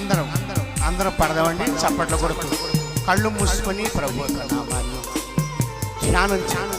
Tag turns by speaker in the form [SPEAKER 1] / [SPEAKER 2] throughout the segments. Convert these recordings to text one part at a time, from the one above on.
[SPEAKER 1] అందరం అందరం పడదామండి చప్పట్లు కొడుతూ. కళ్ళు మూసుకొని ప్రభు నామాన్ని ధ్యానం ధ్యానం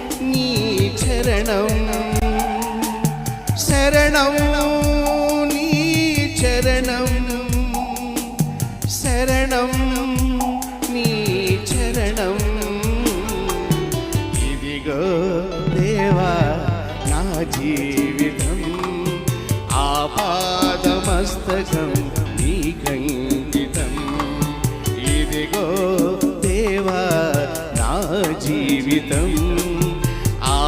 [SPEAKER 1] శరణం శరణం నీ చరణం శరణం నీ చరణం ఇదిగో దేవా నా జీవితం ఆపాదమస్తకం నీ నీకంకితం ఇదిగో దేవా నా జీవితం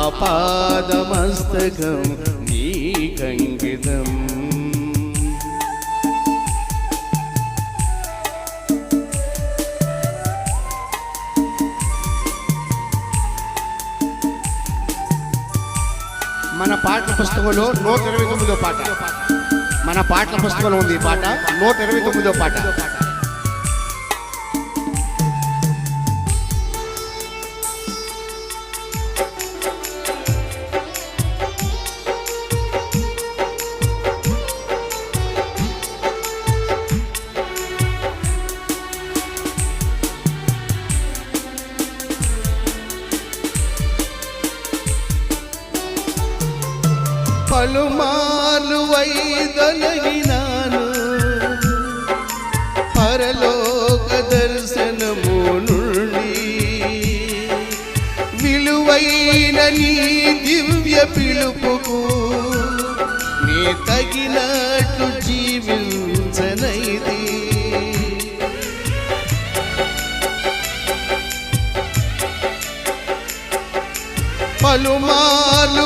[SPEAKER 1] ఆపాదమస్తకం నీకంకితం మన పాటల పుస్తకంలో నూట ఇరవై తొమ్మిదో పాట. మన పాటల పుస్తకంలో ఉంది ఈ పాట. నూట ఇరవై తొమ్మిదో పాట. పలుమార్లు వైదొలగినాను. పరలోక దర్శనము నుండి విలువైన నీ దివ్య పిలుపుకు నీ తగినట్లు జీవించనైది పలుమార్లు